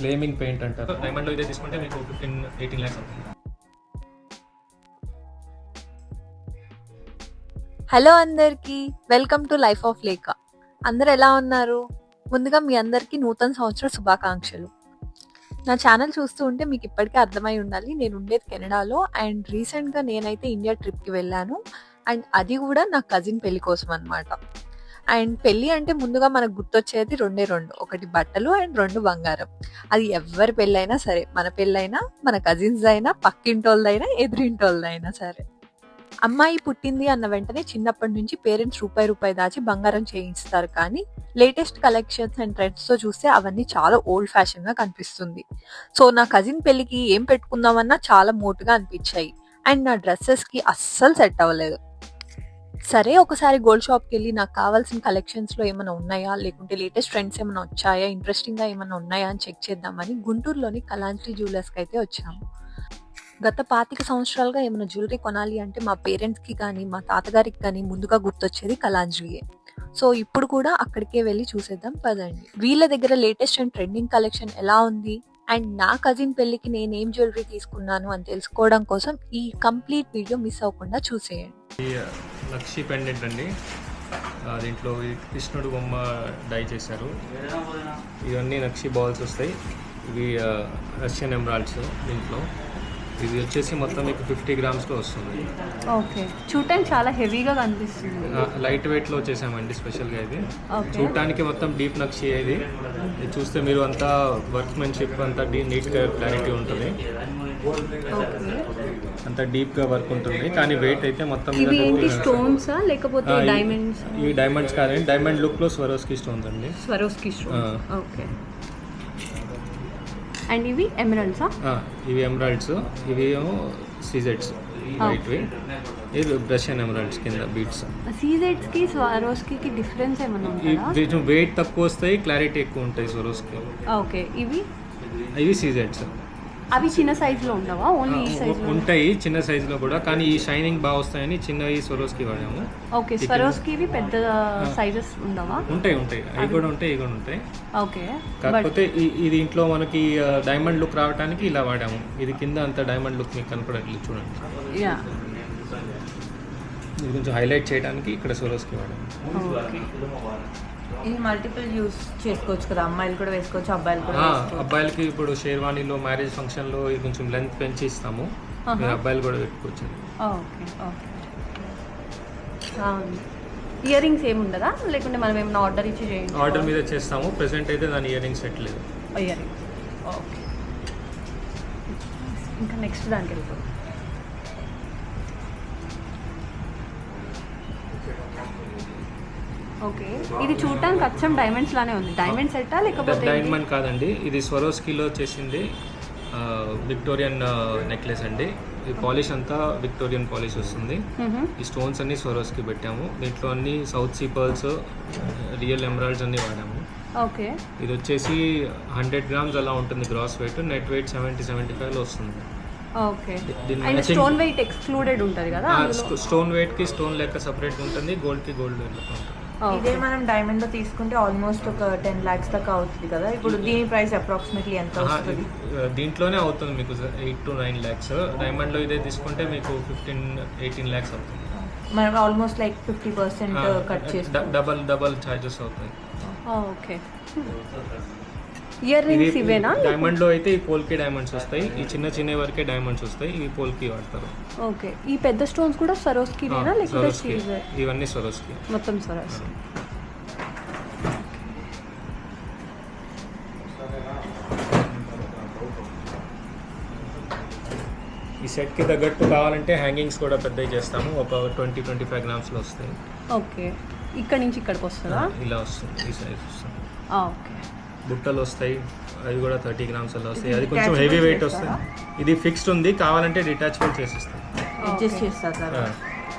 Fleming paint అంటారు. డైమండ్లో ఇదే తీసుకుంటే మీకు ఫిఫ్టీన్ ఎయిటీన్ ల్యాక్స్ అవుతుంది. హలో అందరికీ వెల్కమ్ టు లైఫ్ ఆఫ్ లేక అందరు ఎలా ఉన్నారు? ముందుగా మీ అందరికీ నూతన సంవత్సర శుభాకాంక్షలు. నా ఛానల్ చూస్తూ ఉంటే మీకు ఇప్పటికే అర్థమై ఉండాలి నేను ఉండేది కెనడాలో అండ్ రీసెంట్గా నేనైతే ఇండియా ట్రిప్కి వెళ్ళాను. అండ్ అది కూడా నా కజిన్ పెళ్ళి కోసం అనమాట అండ్ పెళ్ళి అంటే ముందుగా మనకు గుర్తొచ్చేది రెండే రెండు. ఒకటి బట్టలు అండ్ రెండు బంగారం. అది ఎవరి పెళ్ళైనా సరే మన పెళ్ళైనా మన కజిన్స్ అయినా పక్కింటోళ్ళదైనా ఎదురింటోళ్ళదైనా సరే. అమ్మాయి పుట్టింది అన్న వెంటనే చిన్నప్పటి నుంచి పేరెంట్స్ రూపాయి రూపాయి దాచి బంగారం చేయిస్తారు కానీ లేటెస్ట్ కలెక్షన్స్ అండ్ ట్రెండ్స్తో చూస్తే అవన్నీ చాలా ఓల్డ్ ఫ్యాషన్గా కనిపిస్తుంది. సో నా కజిన్ పెళ్ళికి ఏం పెట్టుకుందామన్నా చాలా మోటుగా అనిపించాయి. అండ్ నా డ్రెస్సెస్కి అస్సలు సెట్ అవ్వలేదు. సరే ఒకసారి గోల్డ్ షాప్కి వెళ్ళి నాకు కావాల్సిన కలెక్షన్స్లో ఏమైనా ఉన్నాయా? లేకుంటే లేటెస్ట్ ట్రెండ్స్ ఏమైనా వచ్చాయా? ఇంట్రెస్టింగ్గా ఏమైనా ఉన్నాయా? అని చెక్ చేద్దామని గుంటూరులోని కలాంజలి జ్యువెలర్స్కి అయితే వచ్చాము. గత పాతిక సంవత్సరాలుగా ఏమైనా జ్యువెలరీ కొనాలి అంటే మా పేరెంట్స్కి కానీ మా తాతగారికి కానీ ముందుగా గుర్తొచ్చేది కలాంజ్రీయే సో ఇప్పుడు కూడా అక్కడికే వెళ్ళి చూసేద్దాం పదండి. వీళ్ళ దగ్గర లేటెస్ట్ అండ్ ట్రెండింగ్ కలెక్షన్ ఎలా ఉంది? అండ్ నా కజిన్ పెళ్ళికి నేను ఏం జ్యువెలరీ తీసుకున్నాను అని తెలుసుకోవడం కోసం ఈ కంప్లీట్ వీడియో మిస్ అవ్వకుండా చూసేయండి. లక్షి పెండెంట్ అండి. దీంట్లో కృష్ణుడు బొమ్మ డై చేశారు. ఇవన్నీ నక్షి బాల్స్ వస్తాయి. ఇవి రష్యన్ ఎమరాల్డ్స్ దీంట్లో. ఇది వచ్చేసి మొత్తం మీకు ఫిఫ్టీ గ్రామ్స్లో వస్తుంది. ఓకే. చూడటానికి చాలా హెవీగా కనిపిస్తుంది. లైట్ వెయిట్లో చేసామండి స్పెషల్గా ఇది. చూడటానికి మొత్తం డీప్ నక్షి ఇది. ఇది చూస్తే మీరు అంతా వర్క్మెన్షిప్ అంతా డీ నీట్గా క్లారిటీ ఉంటుంది. అంత డీప్గా వర్క్ ఉంటుంది. కానీ వెయిట్ అయితే మొత్తం ఇవి ఏంటి? స్టోన్సా లేకపోతే డైమండ్స్ ఈ డైమండ్స్ కాదండి. డైమండ్ లుక్లో స్వరోస్కి స్టోన్స్ అండి. స్వరోస్కి. ఓకే. అండ్ ఇవి ఎమరల్డ్సా ఇవి ఎమరాల్డ్స్ ఇవి ఏమో సీజెట్స్ వైట్వి ఇది రష్యన్ ఎమరాల్డ్స్ కింద బీట్స్ సీజెడ్స్కి స్వరోస్కి డిఫరెన్స్ ఏమైనా ఈ ఉంటుందా వెయిట్ తక్కువ వస్తాయి క్లారిటీ ఎక్కువ ఉంటాయి స్వరోస్కి ఓకే. ఇవి? ఇవి సీజెట్స్ అవి చిన్న సైజ్లో ఉండవా? ఓన్లీ ఈ సైజ్ ఉంటాయి చిన్న సైజులో కూడా. కానీ ఈ షైనింగ్ బాగా వస్తాయని చిన్నవి స్వరోస్కి వాడాము. ఓకే స్వరోస్కి ఇవి పెద్ద సైజెస్ ఉండవా? ఉంటాయి ఉంటాయి. అవి కూడా ఉంటాయి ఇవి కూడా ఉంటాయి. ఓకే కాకపోతే ఇది ఇంట్లో మనకి డైమండ్ లుక్ రావడానికి ఇలా వాడాము. ఇది కింద అంత డైమండ్ లుక్ మీకు కనపడట్లేదు చూడండి. యా. ఇది కొంచెం హైలైట్ చేయడానికి ఇక్కడ సోరోస్కి వాడాము. ఇది మల్టిపుల్ యూస్ చేసుకోవచ్చు కదా. అమ్మాయిలు కూడా వేసుకోవచ్చు అబ్బాయిలు కూడా అబ్బాయిలకి ఇప్పుడు షేర్వాణిలో మ్యారేజ్ ఫంక్షన్లో ఇది కొంచెం లెంత్ పెంచి ఇస్తాము. అబ్బాయిలు కూడా పెట్టుకోవచ్చు ఓకే ఓకే. ఇయర్ రింగ్స్ ఏమి ఉండదా? లేకుంటే మనం ఏమైనా ఆర్డర్ ఇచ్చి చేయండి ఆర్డర్ మీద చేస్తాము. ప్రెసెంట్ అయితే దాని ఇయర్ రింగ్స్ పెట్టలేదు ఇయర్ రింగ్స్ ఓకే. ఇంకా నెక్స్ట్ దానికి వెళ్ళిపోతాం ఓకే. ఇది చూడటానికి అచ్చం డైమండ్స్ లానే ఉంది. డైమండ్ సెట్టా లేకపోతే డైమండ్ కాదండి. ఇది స్వరోస్కిలో చేసింది విక్టోరియన్ నెక్లెస్ అండి. ఈ పాలిష్ అంతా విక్టోరియన్ పాలిష్ వస్తుంది. ఈ స్టోన్స్ అన్ని స్వరోస్కి పెట్టాము. దీంట్లో అన్ని south sea pearls real emeralds అన్ని వాడాము. ఓకే. ఇది వచ్చేసి హండ్రెడ్ గ్రామ్స్ అలా ఉంటుంది gross weight net weight seventy seventy ఫైవ్లో వస్తుంది. ఓకే. స్టోన్ వెయిట్ ఎక్స్క్లూడెడ్ ఉంటుంది కదా ఆ, అందులో? స్టో- స్టోన్ స్టోన్ లెక్క సపరేట్గా ఉంటుంది. గోల్డ్కి గోల్డ్ లెక్క ఉంటుంది. ఇదే మనం డైమండ్లో తీసుకుంటే ఆల్మోస్ట్ ఒక టెన్ లాక్స్ దాకా అవుతుంది కదా. ఇప్పుడు దీని ప్రైస్ అప్రాక్సిమేట్లీ ఎంత ఆ, దీంట్లోనే అవుతుంది మీకు ఎయిట్ టు నైన్ ల్యాక్స్ డైమండ్లో ఇదే తీసుకుంటే మీకు ఫిఫ్టీన్ ఎయిటీన్ ల్యాక్స్ అవుతుంది. మనం almost like fifty percent cut చేస్తాం డబల్ డబల్ ఛార్జెస్ అవుతాయి. ఓకే ఇయర్ రింగ్స్ ఇవేనా డైమండ్లో అయితే ఈ పోల్కి డైమండ్స్ వస్తాయి. ఈ చిన్న చిన్న వరకే డైమండ్స్ వస్తాయి. ఈ పోల్కి వాడతారు. ఓకే. ఈ పెద్ద స్టోన్స్ కూడా లేకపోతే సరోస్కి. సిల్వర్ ఇవన్నీ సరోస్కి. మొత్తం సరోస్ ఈ సెట్కి తగ్గట్టు కావాలంటే హ్యాంగింగ్స్ కూడా పెద్దవి చేస్తాము. ఒక ట్వంటీ ట్వంటీ ఫైవ్ గ్రామ్స్లో వస్తాయి. ఓకే. ఇక్కడ నుంచి ఇక్కడికి వస్తుందా? ఇలా వస్తుంది. ఈ సైజ్ వస్తుంది. ఓకే. బుట్టలు వస్తాయి అవి కూడా థర్టీ గ్రామ్స్ అలా వస్తాయి. అది కొంచెం హెవీ వెయిట్? వస్తుంది. ఇది ఫిక్స్డ్ ఉంది కావాలంటే డిటాచబుల్ చేసిస్తాం. అడ్జస్ట్ చేస్తారు కదా.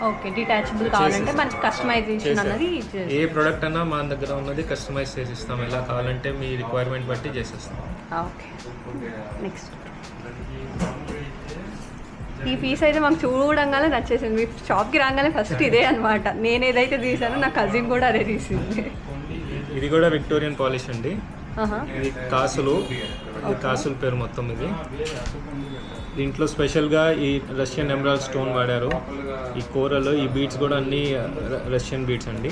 ఓకే డిటాచబుల్ కావాలంటే మనకి కస్టమైజేషన్ అన్నది ఏ ప్రోడక్ట్ అన్నా మన దగ్గర ఉన్నది కస్టమైజ్ చేసిస్తాం. ఎలా కావాలంటే మీ రిక్వైర్మెంట్ బట్టి చేసేస్తాం. ఓకే. నెక్స్ట్ ఈ పీస్ అయితే మాకు చూడంగానే నచ్చేసింది. మీ షాప్కి రాగానే ఫస్ట్ ఇదే అనమాట నేను ఏదైతే తీసానో నా కజిన్ కూడా అదే తీసింది. ఇది కూడా విక్టోరియన్ పాలిష్ అండి. ఇది కాసులు ఇది కాసుల పేరు మొత్తం ఇది. దీంట్లో స్పెషల్గా ఈ రష్యన్ ఎమరాల్డ్ స్టోన్ వాడారు. ఈ కూరలు ఈ బీట్స్ కూడా అన్ని రష్యన్ బీట్స్ అండి.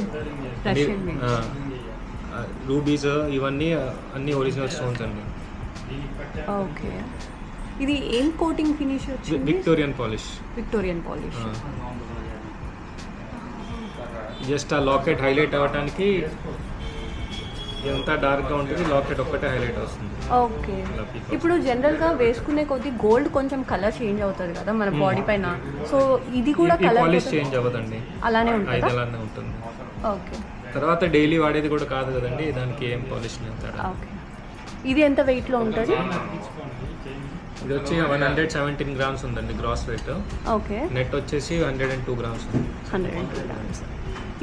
రూబీస్ ఇవన్నీ అన్ని ఒరిజినల్ స్టోన్స్ అండి. ఓకే. ఇది ఏం కోటింగ్ ఫినిష్ వచ్చింది? Victorian polish. Victorian polish. Just ఆ లాకెట్ హైలైట్ అవ్వడానికి ఎంత డార్క్గా ఉంటుంది లాకెట్ ఒక్కటే హైలైట్ వస్తుంది. ఓకే. ఇప్పుడు జనరల్గా వేసుకునే కొద్దీ గోల్డ్ కొంచెం కలర్ చేంజ్ అవుతుంది కదా మన బాడీ పైన. సో ఇది కూడా కలర్ చేంజ్ అవ్వదండి. అలానే ఉంటుందా? అలానే ఉంటుంది. ఓకే. తర్వాత డైలీ వాడేది కూడా కాదు కదండి దానికి ఏం పాలిష్. ఓకే. ఇది ఎంత వెయిట్లో ఉంటుంది? ఇది వచ్చి వన్ హండ్రెడ్ సెవెంటీన్ గ్రామ్స్ ఉందండి గ్రాస్ వెయిట్ ఓకే. నెట్ వచ్చేసి hundred and two grams hundred and two grams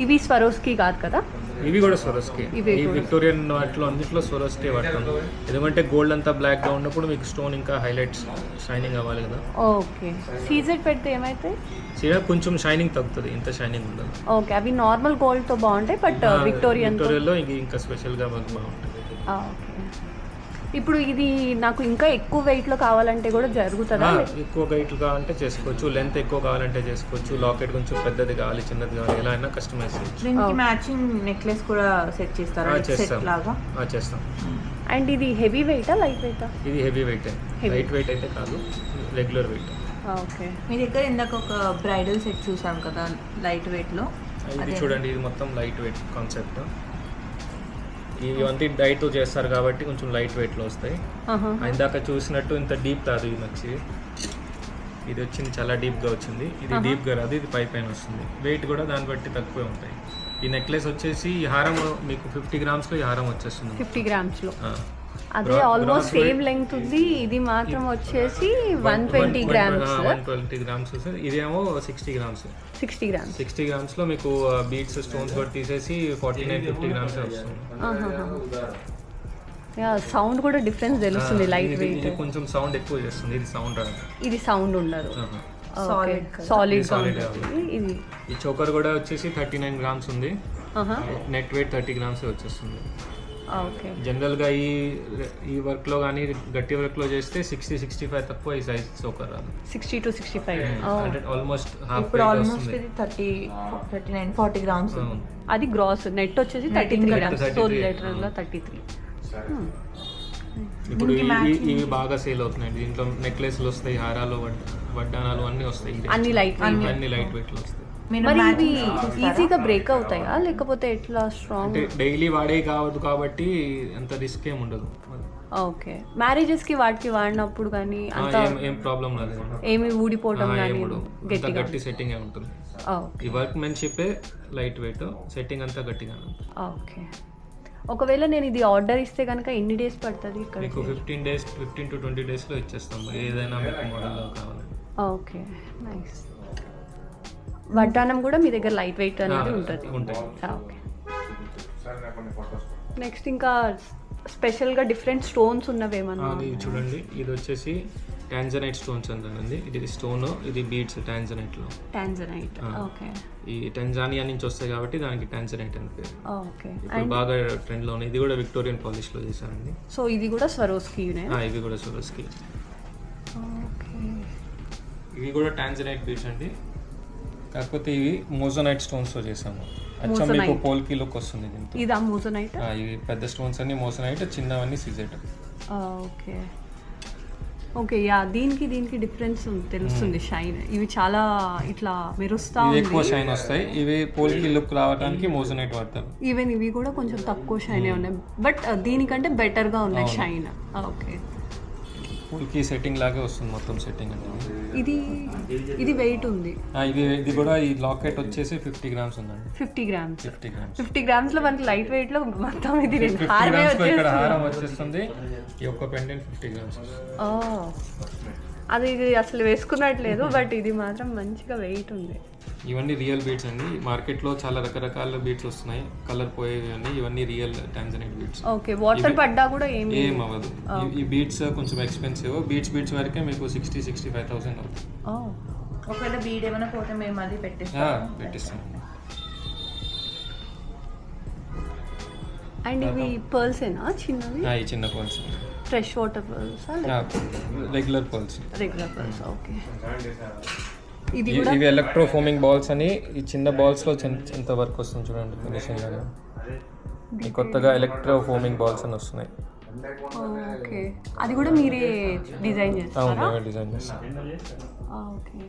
ఇవి స్వరోస్కి కాదు కదా? ఇవి కూడా స్వరస్కి ఇవి ఈ. విక్టోరియన్ వాటిలో అన్నింటిలో స్వరస్కే వాడతాం. ఎందుకంటే గోల్డ్ అంతా బ్లాక్గా ఉన్నప్పుడు మీకు స్టోన్ ఇంకా హైలైట్స్ షైనింగ్ అవ్వాలి కదా. ఓకే. సీజెడ్ పెడితే ఏమైతే? సీదా కొంచెం షైనింగ్ తగ్గుతుంది. ఇంత షైనింగ్ ఉండదు. ఓకే. అవి నార్మల్ గోల్డ్తో బాగుంటాయి బట్ విక్టోరియన్ విక్టోరియాలో ఇంక ఇంకా స్పెషల్గా మాకు బాగుంటుంది ఓకే. ఇప్పుడు ఇది నాకు ఇంకా ఎక్కువ వెయిట్లో కావాలంటే కూడా జరుగుతుందా? ఎక్కువ గైట్లు కావాలంటే చేసుకోవచ్చు. లెంత్ ఎక్కువ కావాలంటే చేసుకోవచ్చు. లాకెట్ కొంచెం పెద్దది కావాలి చిన్నది కావాలి ఎలా అయినా కస్టమైజ్ చేయొచ్చు. దీనికి మ్యాచింగ్ నెక్లెస్ కూడా సెట్ చేస్తారా? చేస్తాం. లాగా? ఆ, చేస్తాం. అండ్ ఇది హెవీ వెయిటా లైట్ వెయిటా ఇది హెవీ వెయిట్. లైట్ వెయిట్ అయితే కాదు రెగ్యులర్ వెయిట్ ఓకే మీ దగ్గర ఇందాక ఒక బ్రైడల్ సెట్ చూసాం కదా లైట్ వెయిట్లో? ఇది. చూడండి ఇది మొత్తం లైట్ వెయిట్ కాన్సెప్ట్ ఇవంతా డైట్ చేస్తారు కాబట్టి కొంచెం లైట్ వెయిట్లో వస్తాయి. ఇందాక చూసినట్టు ఇంత డీప్ కాదు ఇది వచ్చి ఇది వచ్చింది చాలా డీప్గా వచ్చింది. ఇది. డీప్గా రాదు ఇది పై పైన వస్తుంది. వెయిట్ కూడా దాన్ని బట్టి తక్కువే ఉంటాయి. ఈ నెక్లెస్ వచ్చేసి ఈ హారం మీకు ఫిఫ్టీ గ్రామ్స్లో ఈ హారం వచ్చేస్తుంది. ఫిఫ్టీ గ్రామ్స్లో. అదే ఆల్మోస్ట్ సేమ్ లెంగ్త్ ఉంది. ఇది మాత్రం వచ్చేసి one twenty grams one twenty grams వస్తుంది ఇదేమో sixty grams sixty grams sixty గ్రామ్స్లో మీకు బీట్స్ స్టోన్స్ కూడా తీసేసి ఫార్టీ నైన్ ఫిఫ్టీ గ్రామ్స్ వస్తుంది. యా సౌండ్ కూడా డిఫరెన్స్ తెలుస్తుంది లైట్ వెయిట్ ఇది కొంచెం సౌండ్ ఎక్కువ చేస్తుంది ఇది సౌండ్ ఇది సౌండ్ ఉండదు. కదా. సాలిడ్ ఇది ఈ చోకర్ కూడా వచ్చేసి థర్టీ నైన్ గ్రామ్స్ ఉంది. నెట్ వెయిట్ థర్టీ గ్రామ్స్ వచ్చేస్తుంది. జనరల్గా ఈ ఈ వర్క్లో కానీ గట్టి వర్క్లో చేస్తే సిక్స్టీ సిక్స్టీ ఫైవ్ తక్కువ ఈ సైజ్ చోకర్ రాదు. సిక్స్టీ టు సిక్స్టీ ఫైవ్ అంటే ఆల్మోస్ట్ హాఫ్ ఇప్పుడు ఆల్మోస్ట్ ఇది thirty thirty nine forty grams. అది గ్రాస్ నెట్ వచ్చేసి థర్టీ త్రీ గ్రామ్స్ 33, సో లీటర్లో థర్టీ త్రీ ఇప్పుడు ఇవి బాగా సేల్ అవుతున్నాయి దీంట్లో నెక్లెస్లు వస్తాయి హారాలు వడ్- వడ్డానాలు అన్నీ వస్తాయి. అన్ని లైట్ అన్ని లైట్ వెయిట్లో వస్తాయి. మీరు ఇవి? ఈజీగా బ్రేక్ అవుతాయా? లేకపోతే ఎట్లా స్ట్రాంగ్ అంటే డైలీ వాడే కావద్దు కాబట్టి అంత రిస్క్ ఏమి ఉండదు. ఓకే. మ్యారేజెస్కి వాటికి వాడినప్పుడు కానీ అంత ఏం ఏం ప్రాబ్లం రాదు ఏమి ఊడిపోవడం కానీ ఏం గట్టిగా గట్టి సెట్టింగ్ ఉంటుంది. ఓకే. ఈ వర్క్ మెన్షిపే లైట్ వెయిట్ సెట్టింగ్ అంతా గట్టిగా ఉంటుంది. ఓకే. ఒకవేళ నేను ఇది ఆర్డర్ ఇస్తే కనుక ఎన్ని డేస్ పడుతుంది మీకు ఇక్కడ fifteen days fifteen to twenty డేస్లో ఇచ్చేస్తాం. ఏదైనా మీకు మోడల్లో కావాలి ఓకే. నైస్ వడ్డానం కూడా మీ దగ్గర లైట్ వెయిట్ అనేది ఉంటుంది. ఓకే నెక్స్ట్ ఇంకా స్పెషల్గా డిఫరెంట్ స్టోన్స్ ఉన్నవేమన్నా అది చూడండి. ఇది వచ్చేసి టాంజనైట్ స్టోన్స్ అంటారండి ఇది స్టోన్ ఇది బీడ్స్ టాంజనైట్లో టాంజనైట్ ఆ. ఓకే ఈ టెంజానియా నుంచి వస్తాయి కాబట్టి దానికి టాంజనైట్ అని పేరు. ఓకే ఇప్పుడు బాగా ట్రెండ్లో ఉన్నాయి ఇది కూడా విక్టోరియన్ పాలిష్లో చేశారండి. సో ఇది కూడా స్వరోస్కీనే ఆ, ఇవి కూడా సోరస్కి ఓకే ఇవి కూడా టాంజనైట్ బీడ్స్ అండి. కాకపోతే ఇవి మోజోనైట్ స్టోన్స్తో చేసాము అచ్చం మీకు. పోల్కి లుక్ వస్తుంది దీంతో. ఇది అమూజనైట్ ఆ, ఇవి పెద్ద స్టోన్స్ అన్ని మోసనైట్ చిన్నవన్నీ సిజెట్ ఓకే. ఓకే యా దీనికి దీనికి డిఫరెన్స్ తెలుస్తుంది షైన్. ఇవి చాలా ఇట్లా మెరుస్తా ఎక్కువ షైన్ వస్తాయి. ఇవి పోల్కి లుక్ రావడానికి మోజనైట్ వాడతారు. ఈవెన్ ఇవి కూడా కొంచెం తక్కువ షైన్ ఉన్నాయి. బట్ దీనికంటే better గా ఉన్నాయి. షైన్. ఓకే. పోల్కి సెట్టింగ్ లాగే వస్తుంది మొత్తం సెట్టింగ్ అంటే ఇది ఇది వెయిట్ ఉంది. ఇది ఇది కూడా ఈ లాకెట్ వచ్చేసి ఫిఫ్టీ గ్రామ్స్ ఉందండి. Fifty grams fifty grams fifty గ్రామ్స్లో మనకి లైట్ వెయిట్లో మొత్తం ఇది హారం వచ్చేస్తుంది. ఈ ఒక్క పెండెంట్ ఫిఫ్టీ గ్రామ్స్. అది ఇది అసలు వేసుకున్నట్లేదు బట్ ఇది మాత్రం మంచిగా వెయిట్ ఉంది. ఇవన్నీ రియల్ బీట్స్ అండి. మార్కెట్లో చాలా రకరకాల బీట్స్ వస్తున్నాయి. కలర్ పోయేవి ఇవన్నీ real tanzanite beads okay water పడ్డా కూడా ఏమి ఏం అవ్వదు. ఈ- బీట్స్ కొంచెం ఎక్స్పెన్సివ్ బీట్స్ బీట్స్ వరకే మీకు సిక్స్టీ సిక్స్టీ ఫైవ్ థౌసండ్ అవుతుంది. ఓ. ఒకవేళ బీడ్ ఏమైనా పోతే మేము అది ఆ, పెట్టిస్తాం పెట్టిస్తాం. అండ్ ఇవి పర్ల్సేనా చిన్నవి? ఈ చిన్న pearls fresh water pearls regular pearls regular pearls okay ఇది కూడా ఇవి ఎలక్ట్రో ఫోమింగ్ బాల్స్ అని ఈ చిన్న బాల్స్లో చిన్న- ఇంత వర్క్ వస్తుంది చూడండి ఫినిషింగ్ ఈ కొత్తగా ఎలక్ట్రో ఫోమింగ్ బాల్స్ అని వస్తున్నాయి. ఓకే. అది కూడా మీరే డిజైన్ అవును చేస్తారా మేమే డిజైన్ చేస్తాం. ఓకే.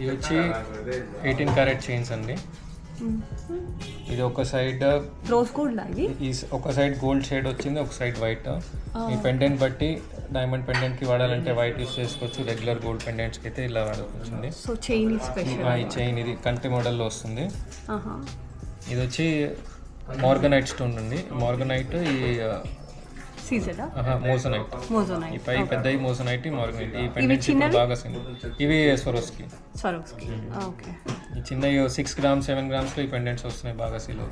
ఇవి వచ్చి ఎయిటీన్ క్యారెట్ చైన్స్ అండి. ఇది ఒక సైడ్ రోజ్ గోల్డ్ ఈ ఒక సైడ్ గోల్డ్ షేడ్ వచ్చింది ఒక సైడ్ వైట్. ఈ పెండెంట్ బట్టి డైమండ్ పెండెంట్కి వాడాలంటే వైట్ యూస్ చేసుకోవచ్చు రెగ్యులర్ గోల్డ్ పెండెంట్స్కి అయితే ఇలా వాడుకోవచ్చండి సో చైన్ స్పెషల్ ఈ చైన్ ఇది కంటి మోడల్లో వస్తుంది. ఇది వచ్చి మార్గనైట్ స్టోన్ ఉంది మార్గనైట్ ఈ సీజరా మోసనైట్. ఈ మోజోనైట్ పై పెద్ద మోసనైట్ ఈ మార్గనైట్ ఈ చిన్నవి? బాగా ఇవి స్వరోస్కి. సరోస్కి ఓకే. ఈ చిన్న సిక్స్ గ్రామ్స్ సెవెన్ గ్రామ్స్లో ఈ పెండెంట్స్ వస్తున్నాయి బాగా సీల్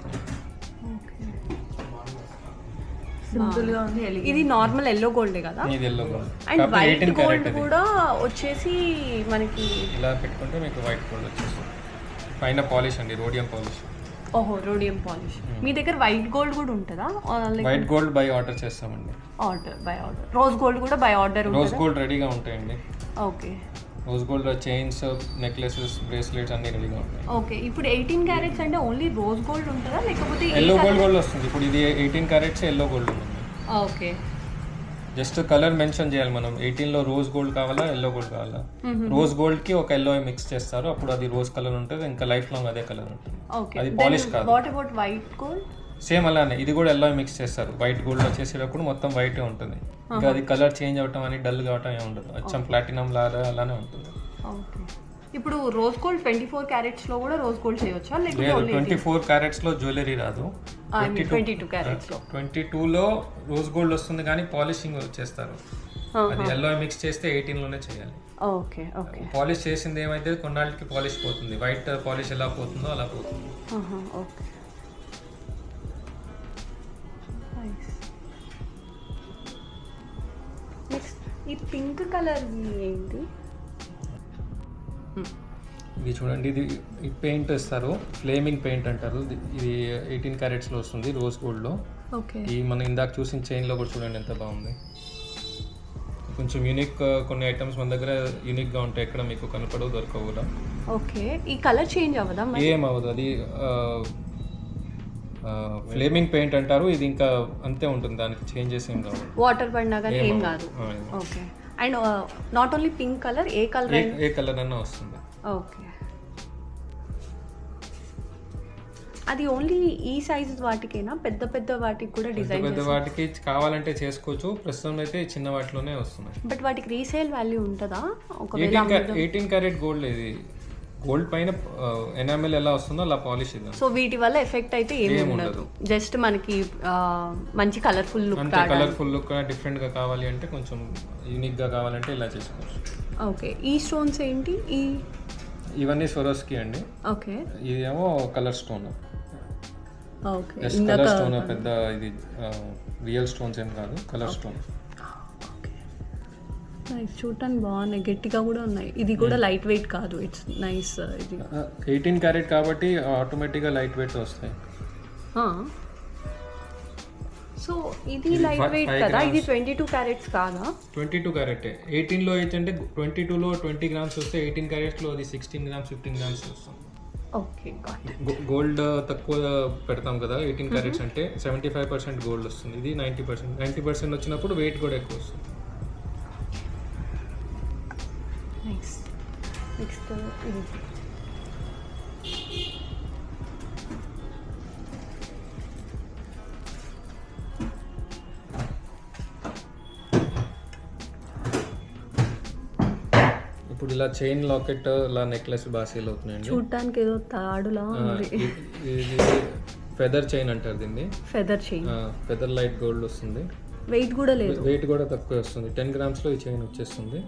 ఎలిగి ఇది నార్మల్ ఎల్లో గోల్డే కదా? ఇది yellow gold. And white gold కూడా వచ్చేసి మనకి ఇలా పెట్టుకుంటే మీకు వైట్ గోల్డ్ వచ్చేస్తుంది. పైన పాలిష్ అండి రోడియం పాలిష్. ఓహో రోడియం పాలిష్ మీ దగ్గర వైట్ గోల్డ్ కూడా ఉంటుందా? వైట్ గోల్డ్ బై ఆర్డర్ చేస్తామండి. Order by order rose gold కూడా బై ఆర్డర్ రోజ్ గోల్డ్ రెడీగా ఉంటాయండి. Okay rose gold chains necklaces bracelets అన్ని రెడీగా ఉంటాయి. ఓకే ఇప్పుడు ఎయిటీన్ క్యారెట్స్ అంటే ఓన్లీ రోజ్ గోల్డ్ ఉంటుందా? లేకపోతే ఎల్లో గోల్డ్? గోల్డ్ వస్తుంది. ఇప్పుడు ఇది ఎయిటీన్ క్యారెట్స్ ఎల్లో గోల్డ్ ఉంది ఓకే జస్ట్ కలర్ మెన్షన్ చేయాలి మనం. 18 లో రోజ్ గోల్డ్ కావాలా ఎల్లో గోల్డ్ కావాలా? రోజ్ గోల్డ్కి ఒక ఎల్లో మిక్స్ చేస్తారు. అప్పుడు అది రోజ్ కలర్ ఉంటుంది ఇంకా లైఫ్ లాంగ్ అదే కలర్ ఉంటుంది. అది పాలిష్ కాదు. What about white gold same అలానే. ఇది కూడా ఎల్లో మిక్స్ చేస్తారు. వైట్ గోల్డ్ వచ్చేసేటప్పుడు మొత్తం వైట్ ఉంటుంది. ఇంకా అది కలర్ చేంజ్ అవటం అని డల్ కావటం ఏమి ఉండదు. అచ్చం ప్లాటినం లాగా అలానే ఉంటుంది. ఇప్పుడు రోజ్ గోల్డ్ ట్వంటీ ఫోర్ క్యారెట్స్లో కూడా రోజ్ గోల్డ్ చేయొచ్చా? లేదు. ట్వంటీ ఫోర్ క్యారెట్స్లో జ్యువెలరీ రాదు. ట్వంటీ టూ క్యారెట్స్ ట్వంటీ లో రోజ్ గోల్డ్ వస్తుంది కానీ పాలిషింగ్ చేస్తారు. అది ఎల్లో మిక్స్ చేస్తే 18 లోనే చేయాలి. ఓకే ఓకే పాలిష్ చేసింది ఏమైతే కొన్నాళ్ళకి పాలిష్ పోతుంది. వైట్ పాలిష్ ఎలా పోతుందో అలా పోతుంది. ఓకే నెక్స్ట్ ఈ పింక్ కలర్ ఏంటి? ఇది చూడండి ఇది పెయింట్ ఇస్తారు ఫ్లేమింగ్ పెయింట్ అంటారు. ఇది- ఎయిటీన్ క్యారెట్స్లో వస్తుంది రోజ్ గోల్డ్లో ఓకే. ఈ మనం ఇందాక చూసిన చైన్లో కూడా చూడండి ఎంత బాగుంది. కొంచెం యూనిక్ కొన్ని ఐటమ్స్ మన దగ్గర యూనిక్గా ఉంటాయి. ఎక్కడ మీకు కనపడవు దొరకవు కూడా. ఓకే. ఈ కలర్ చేంజ్ అవ్వదా ఏం అవ్వదు. అది ఫ్లేమింగ్ పెయింట్ అంటారు. ఇది ఇంకా అంతే ఉంటుంది. దానికి చేంజెస్ ఏం కావు వాటర్ పడినా కానీ ఏం. కాదు. Okay. And not only pink colour A colour ఏ ఏ కలర్ అన్నా వస్తుంది. ఓకే. అది ఓన్లీ ఈ సైజ్ వాటికేనా? పెద్ద పెద్ద వాటికి కూడా డిజైన్ పెద్ద వాటికి కావాలంటే చేసుకోవచ్చు. ప్రస్తుతం అయితే చిన్న వాటిలోనే వస్తున్నాయి. బట్ వాటికి రీసేల్ వాల్యూ ఉంటుందా? ఒకవేళ ఎయిటీన్ క్యారెట్ గోల్డ్ ఇది. గోల్డ్ పైన ఎనామిల్ ఎలా వస్తుందో అలా పాలిష్ ఇద్దాం సో వీటి వల్ల ఎఫెక్ట్ అయితే ఏమి ఉండదు. జస్ట్ మనకి ఆ, మంచి కలర్ఫుల్ లుక్ కలర్ఫుల్ లుక్ డిఫరెంట్గా కావాలి అంటే కొంచెం యూనిక్గా కావాలంటే ఇలా చేసుకోవచ్చు. ఓకే ఈ స్టోన్స్ ఏంటి? ఈ ఇవన్నీ స్వరోస్కి అండి. ఓకే. ఇదేమో కలర్ స్టోన్. కలర్ స్టోన్ పెద్ద ఇది రియల్ స్టోన్స్ ఏం కాదు కలర్ స్టోన్. నైస్ చూడటానికి బాగున్నాయి గట్టిగా కూడా ఉన్నాయి. ఇది కూడా లైట్ వెయిట్ కాదు ఇట్స్ నైస్ ఇది. ఎయిటీన్ క్యారెట్ కాబట్టి ఆటోమేటిక్గా లైట్ వెయిట్ వస్తాయి. సో ఇది లైట్ వెయిట్ కదా? ఇది. ట్వంటీ టూ క్యారెట్స్ కాదా? ట్వంటీ టూ క్యారెట్ ఎయిటీన్లో అయితే అంటే ట్వంటీ టూలో ట్వంటీ గ్రామ్స్ వస్తే ఎయిటీన్ క్యారెట్స్లో అది సిక్స్టీన్ గ్రామ్స్ ఫిఫ్టీన్ గ్రామ్స్ వస్తుంది. ఓకే గోల్డ్ తక్కువ పెడతాం కదా? ఎయిటీన్ క్యారెట్స్ అంటే సెవెంటీ ఫైవ్ పర్సెంట్ గోల్డ్ వస్తుంది. ఇది నైంటీ పర్సెంట్ నైంటీ పర్సెంట్ వచ్చినప్పుడు వెయిట్ కూడా ఎక్కువ వస్తుంది. నెక్స్ట్ ఇది. ఇలా చైన్ లాకెట్ ఇలా నెక్లెస్ బాగా సేల్ అవుతున్నాయండి. చూడటానికి ఏదో తాడులా ఉంది. ఇది ఫెదర్ చైన్ అంటారు దీన్ని. Feather chain feather light gold వస్తుంది. వెయిట్ కూడా లేదు. వెయిట్ కూడా తక్కువ వస్తుంది. టెన్ గ్రామ్స్లో ఈ చైన్ వచ్చేస్తుంది.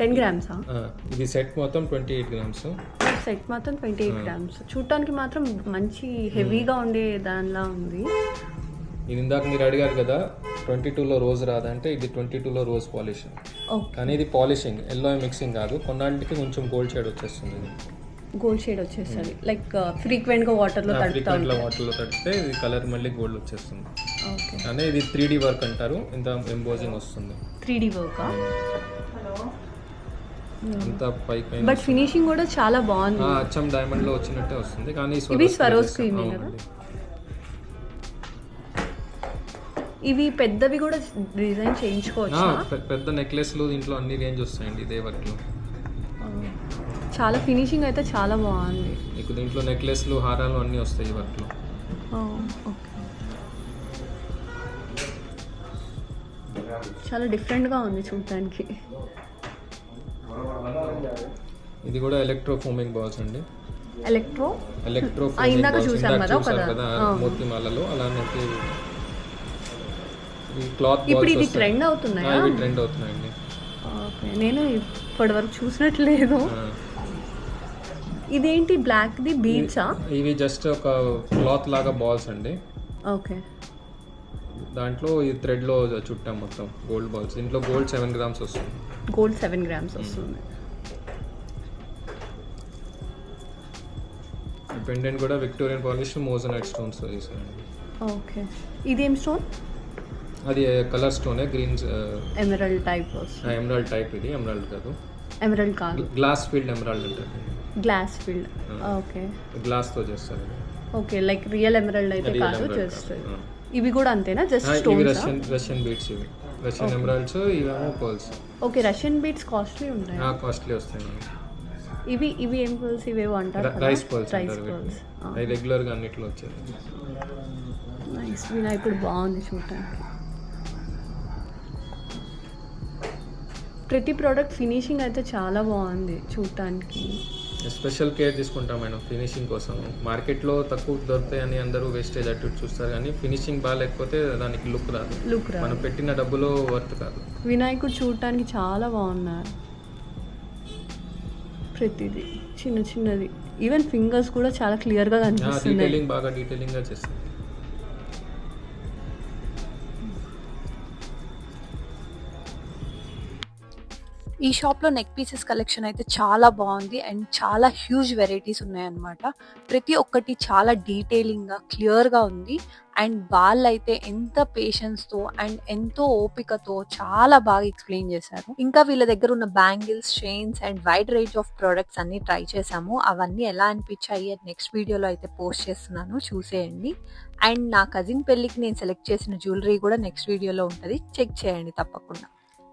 టెన్ గ్రామ్సా ఇది సెట్ మొత్తం ట్వంటీ ఎయిట్ గ్రామ్స్ సెట్ మాత్రం ట్వంటీ ఎయిట్ గ్రామ్స్ చూడటానికి మాత్రం మంచి హెవీగా ఉండే దానిలా ఉంది. ఇది ఇందాక మీరు అడిగారు కదా ట్వంటీ టూలో రోజ్ రాదంటే ఇది ట్వంటీ టూలో రోజ్ పాలిష్ ఓకే. కానీ ఇది పాలిషింగ్ ఎల్లో మిక్సింగ్ కాదు కొన్నాళ్ళకి కొంచెం గోల్డ్ షేడ్ వచ్చేస్తుంది. ఇది గోల్డ్ షేడ్ వచ్చేస్తుంది లైక్ ఫ్రీక్వెంట్గా వాటర్లో తడుపుతా ఫ్రీక్వెంట్లో వాటర్లో తడిస్తే ఇది కలర్ మళ్ళీ గోల్డ్ వచ్చేస్తుంది. ఓకే. కానీ ఇది త్రీ డి వర్క్ అంటారు ఇంత ఎంబోజింగ్ వస్తుంది. త్రీ డి వర్క్ ఇంత పై పైన బట్ ఫినిషింగ్ కూడా చాలా బాగుంది. అచ్చం డైమండ్లో వచ్చినట్టే వస్తుంది కానీ ఇవి ఇవే పెద్దవి కూడా డిజైన్ చేయించుకోవచ్చా? పెద్ద నెక్లెస్లు దీంట్లో అన్ని రేంజ్ వస్తాయండి ఇదే వర్క్లో చాలా ఫినిషింగ్ అయితే చాలా బాగుంది. మీకు దీంట్లో నెక్లెస్లు హారాలు అన్నీ వస్తాయి ఈ ఓకే. చాలా డిఫరెంట్గా ఉంది చూడటానికి ఇది కూడా ఎలక్ట్రో ఫోమింగ్ బాల్స్ అండి. ఎలక్ట్రో? ఎలక్ట్రో ఇందాక చూసాం కదా, కదా ఆ. మోతి మాలలో అలానే ఈ క్లాత్ ఇప్పుడు ఇది. ట్రెండ్ అవుతున్నాయా? ఇవి ట్రెండ్ అవుతున్నాయండి. ఓకే నేను ఇప్పటి వరకు చూసినట్లేదు. ఇదేంటి బ్లాక్ది బీచా ఇవి జస్ట్ ఒక క్లాత్ లాగా బాల్స్ అండి. ఓకే. దాంట్లో ఈ థ్రెడ్లో చుట్టాం మొత్తం గోల్డ్ బాల్స్ దీంట్లో గోల్డ్ సెవెన్ గ్రామ్స్ వస్తుంది. గోల్డ్ సెవెన్ గ్రామ్స్ వస్తుంది. పెండెంట్ కూడా విక్టోరియన్ పాలిష్ మోజనైట్ స్టోన్స్ చేశారండి. ఓకే. ఇదేం స్టోన్ అది colour స్టోనే green emerald type emerald type ఇది ఎమరాల్డ్ కాదు. ఎమరల్డ్ కాదు. గ్లాస్ ఫీల్డ్ ఎమరాల్డ్ అంటారు. గ్లాస్ ఫీల్డ్ ఓకే గ్లాస్తో చేస్తారు. ఓకే లైక్ రియల్ ఎమరల్డ్ అయితే కాదు జస్ట్. ఆ. ఇవి కూడా అంతేనా? జస్ట్ ఆ, ఇవి స్టోన్స్ రష్యన్ రష్యన్ బీట్స్ ఇవి. రష్యన్ ఎమరాల్డ్స్ ఇవేమో pearls okay Russian beads costly ఉంటాయి? కాస్ట్లీ వస్తాయి. ఇవి ఇవి ఏం పర్ల్స్ ఇవేవో అంటారు రైస్ పర్ల్స్ రైస్ పర్ల్స్ రెగ్యులర్గా అన్నిట్లో వచ్చేది. నైస్ వినాయకుడు బాగుంది చూడటానికి ప్రతి ప్రోడక్ట్ ఫినిషింగ్ అయితే చాలా బాగుంది చూడటానికి. స్పెషల్ కేర్ తీసుకుంటాం మేడం ఫినిషింగ్ కోసం. మార్కెట్లో తక్కువ దొరుకుతాయని అందరూ వేస్టేజ్ అటు చూస్తారు కానీ ఫినిషింగ్ బాగా లేకపోతే దానికి లుక్ రాదు. లుక్ రా మనం పెట్టిన డబ్బులో వర్త్ కాదు. వినాయకుడు చూడటానికి చాలా బాగున్నారు ప్రతిదీ చిన్న చిన్నది. ఈవెన్ ఫింగర్స్ కూడా చాలా క్లియర్గా కనిపిస్తున్నాయి. డీటెయిలింగ్ బాగా డీటెయిలింగ్గా ఈ షాప్లో నెక్ పీసెస్ కలెక్షన్ అయితే చాలా బాగుంది. అండ్ చాలా హ్యూజ్ వెరైటీస్ ఉన్నాయన్నమాట. ప్రతి ఒక్కటి చాలా డీటెయిలింగ్గా క్లియర్గా ఉంది. అండ్ వాళ్ళైతే ఎంత పేషెన్స్తో అండ్ ఎంతో ఓపికతో చాలా బాగా ఎక్స్ప్లెయిన్ చేశారు. ఇంకా వీళ్ళ దగ్గర ఉన్న bangles chains and wide range of products అన్ని ట్రై చేశాము. అవన్నీ ఎలా అనిపించాయి అని నెక్స్ట్ వీడియోలో అయితే పోస్ట్ చేస్తున్నాను. చూసేయండి. అండ్ నా కజిన్ పెళ్ళికి నేను సెలెక్ట్ చేసిన జ్యువెలరీ కూడా నెక్స్ట్ వీడియోలో ఉంటుంది. చెక్ చేయండి తప్పకుండా.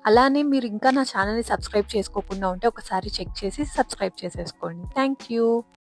అలానే మీరు ఇంకా నా ఛానల్ని సబ్స్క్రైబ్ చేసుకోకుండా ఉంటే ఒకసారి చెక్ చేసి సబ్స్క్రైబ్ చేసేసుకోండి. Thank you